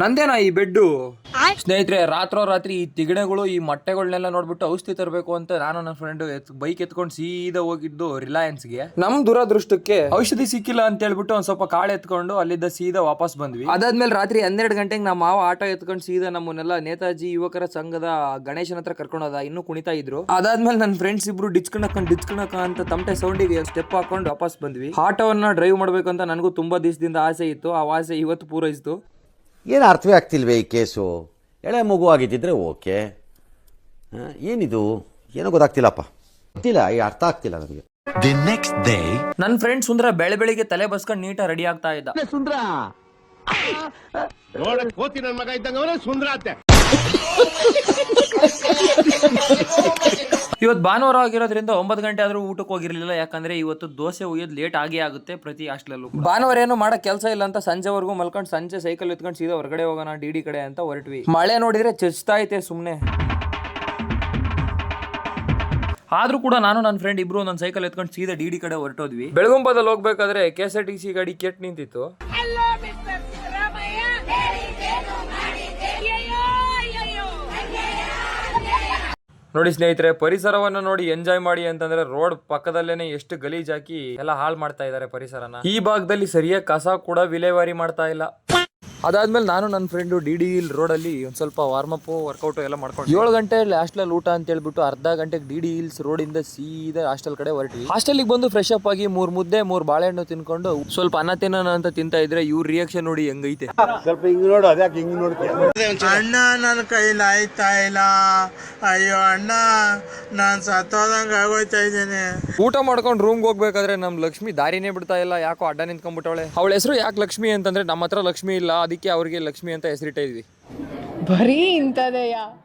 ನಂದೇನಾ ಈ ಬೆಡ್ಡು? ಸ್ನೇಹಿತರೆ ರಾತ್ರೋ ರಾತ್ರಿ ಈ ತಿಗಣೆಗಳು ಈ ಮೊಟ್ಟೆಗಳನ್ನೆಲ್ಲ ನೋಡ್ಬಿಟ್ಟು ಔಷಧಿ ತರಬೇಕು ಅಂತ ನಾನು ನನ್ನ ಫ್ರೆಂಡ್ ಬೈಕ್ ಎತ್ಕೊಂಡು ಸೀದಾ ಹೋಗಿದ್ದು ರಿಲಯನ್ಸ್ಗೆ ನಮ್ ದುರದೃಷ್ಟಕ್ಕೆ ಔಷಧಿ ಸಿಕ್ಕಿಲ್ಲ ಅಂತ ಹೇಳ್ಬಿಟ್ಟು ಒಂದ್ ಸ್ವಲ್ಪ ಕಾಳು ಎತ್ಕೊಂಡು ಅಲ್ಲಿದ್ದ ಸೀದಾ ವಾಪಸ್ ಬಂದ್ವಿ. ಅದಾದ್ಮೇಲೆ ರಾತ್ರಿ ಹನ್ನೆರಡು ಗಂಟೆಗೆ ನಮ್ಮ ಮಾವ ಆಟೋ ಎತ್ಕೊಂಡು ಸೀದಾ ನಮ್ಮನ್ನೆಲ್ಲ ನೇತಾಜಿ ಯುವಕರ ಸಂಘದ ಗಣೇಶನ ಹತ್ರ ಕರ್ಕೊಂಡೋದ ಹೋದ ಇನ್ನೂ ಕುಣಿತಾ ಇದ್ರು. ಅದಾದ್ಮೇಲೆ ನನ್ನ ಫ್ರೆಂಡ್ಸ್ ಇಬ್ರು ಡಿಚ್ಕಣಕ್ ಡಿಚ್ಕಣಕ ಅಂತ ತಮಟೆ ಸೌಂಡಿಗೆ ಸ್ಟೆಪ್ ಹಾಕೊಂಡು ವಾಪಸ್ ಬಂದ್ವಿ. ಆಟೋವನ್ನ ಡ್ರೈವ್ ಮಾಡ್ಬೇಕಂತ ಅಂತ ನನಗೂ ತುಂಬಾ ದಿವಸದಿಂದ ಆಸೆ ಇತ್ತು. ಆ ಆಸೆ ಇವತ್ತು ಪೂರೈಸಿತು. ಏನು ಅರ್ಥವೇ ಆಗ್ತಿಲ್ವೇ ಈ ಕೇಸು? ಎಳೆ ಮಗು ಆಗಿದ್ದಿದ್ರೆ ಓಕೆ. ಏನಿದು? ಏನೋ ಗೊತ್ತಾಗ್ತಿಲ್ಲಪ್ಪ. ಗೊತ್ತಿಲ್ಲ ಈ ಅರ್ಥ ಆಗ್ತಿಲ್ಲ ನನಗೆ. ದಿ ನೆಕ್ಸ್ಟ್ ಡೇ ನನ್ನ ಫ್ರೆಂಡ್ ಸುಂದರ ಬೆಳೆ ಬೆಳಿಗ್ಗೆ ತಲೆ ಬಸ್ಕೊಂಡು ನೀಟಾಗಿ ರೆಡಿ ಆಗ್ತಾ ಇದ್ದ. ನೋಡಕ್ ಕೋತಿ ನನ್ನ ಮಗ ಇದ್ದಂಗೆ ಸುಂದ್ರ ಸುಂದರ ಅತ್ತೆ ಇವತ್ತು ಭಾನುವಾರ ಆಗಿರೋದ್ರಿಂದ ಒಂಬತ್ತು ಗಂಟೆ ಆದರೂ ಊಟಕ್ಕೆ ಹೋಗಿರಲಿಲ್ಲ ಯಾಕಂದ್ರೆ ಇವತ್ತು ದೋಸೆ ಉಯ್ಯೋದು ಲೇಟ್ ಆಗೇ ಆಗುತ್ತೆ ಪ್ರತಿ ಹಾಸ್ಟೆಲಲ್ಲೂ ಭಾನುವಾರ ಏನು ಮಾಡೋ ಕೆಲಸ ಇಲ್ಲ ಅಂತ ಸಂಜೆವರೆಗೂ ಮಲ್ಕೊಂಡು ಸಂಜೆ ಸೈಕಲ್ ಎತ್ಕೊಂಡು ಸೀದಾ ಹೊರಗಡೆ ಹೋಗೋಣ ಡಿ ಡಿ ಕಡೆ ಅಂತ ಹೊರಟ್ವಿ. ಮಳೆ ನೋಡಿದರೆ ಚಚ್ತಾ ಐತೆ ಸುಮ್ಮನೆ ಆದ್ರೂ ಕೂಡ ನಾನು ನನ್ನ ಫ್ರೆಂಡ್ ಇಬ್ರು ಒಂದೊಂದು ಸೈಕಲ್ ಎತ್ಕೊಂಡು ಸೀದಾ ಡಿ ಡಿ ಕಡೆ ಹೊರಟೋದ್ವಿ. ಬೆಳಗುಂಬದಲ್ಲಿ ಹೋಗ್ಬೇಕಾದ್ರೆ K S R T C ಗಾಡಿ ಕೆಟ್ಟು ನಿಂತಿತ್ತು. ನೋಡಿ ಸ್ನೇಹಿತರೆ, ಪರಿಸರವನ್ನು ನೋಡಿ ಎಂಜಾಯ್ ಮಾಡಿ ಅಂತಂದ್ರೆ ರೋಡ್ ಪಕ್ಕದಲ್ಲೇನೆ ಎಷ್ಟು ಗಲೀಜ್ ಹಾಕಿ ಎಲ್ಲ ಹಾಳು ಮಾಡ್ತಾ ಇದ್ದಾರೆ ಪರಿಸರನ. ಈ ಭಾಗದಲ್ಲಿ ಸರಿಯಾಗಿ ಕಸ ಕೂಡ ವಿಲೇವಾರಿ ಮಾಡ್ತಾ ಇಲ್ಲ. ಅದಾದ್ಮೇಲೆ ನಾನು ನನ್ನ ಫ್ರೆಂಡು ಡಿ ಡಿ ಇಲ್ ರೋಡಲ್ಲಿ ಒಂದು ಸ್ವಲ್ಪ ವಾರ್ಮ್ ಅಪ್ ವರ್ಕೌಟ್ ಎಲ್ಲ ಮಾಡ್ಕೊಂಡು ಏಳು ಗಂಟೆ ಹಾಸ್ಟೆಲ್ ಊಟ ಅಂತ ಹೇಳ್ಬಿಟ್ಟು ಅರ್ಧ ಗಂಟೆಗೆ ಡಿ ಡಿ ಹಿಲ್ಸ್ ರೋಡಿಂದ ಸೀದಾ ಹಾಸ್ಟೆಲ್ ಕಡೆ ಹೊರಟಿ ಹಾಸ್ಟೆಲ್ಗೆ ಬಂದು ಫ್ರೆಶ್ ಅಪ್ ಆಗಿ ಮೂರು ಮುದ್ದೆ ಮೂರು ಬಾಳೆಹಣ್ಣು ತಿನ್ಕೊಂಡು ಸ್ವಲ್ಪ ಅನ್ನ ತಿನ್ನೋಣ ಅಂತ ತಿಂತಾ ಇದ್ರೆ ಇವ್ರ ರಿಯಾಕ್ಷನ್ ನೋಡಿ ಹೆಂಗೈತೆ. ಸ್ವಲ್ಪ ಹಿಂಗ್ ನೋಡು ಅದ್ಯಾಕೆ ಹಿಂಗ್ ನೋಡ್ತೀಯ? ಅಣ್ಣ ನನ್ನ ಕೈಲಿ ಆಯ್ತಾ ಇಲ್ಲ? ಅಯ್ಯೋ ಅಣ್ಣ ನಾನು ಸತ್ತೋದಂಗೆ ಆಗೋಯ್ತಾ ಇದ್ದೇನೆ. ಊಟ ಮಾಡ್ಕೊಂಡು ರೂಮ್ಗೆ ಹೋಗ್ಬೇಕಾದ್ರೆ ನಮ್ಮ ಲಕ್ಷ್ಮಿ ದಾರಿನೇ ಬಿಡ್ತಾ ಇಲ್ಲ ಯಾಕೋ ಅಡ್ಡ ನಿಂತ್ಕೊಂಡ್ಬಿಟ್ಟವಳೆ. ಅವಳ ಹೆಸರು ಯಾಕೆ ಲಕ್ಷ್ಮಿ ಅಂತಂದ್ರೆ ನಮ್ಮ ಹತ್ರ ಲಕ್ಷ್ಮಿ ಇಲ್ಲ ಅದಕ್ಕೆ ಅವ್ರಿಗೆ ಲಕ್ಷ್ಮಿ ಅಂತ ಹೆಸರಿಟ್ಟಿದ್ವಿ. ಬರೀ ಇಂಥದೆಯಾ?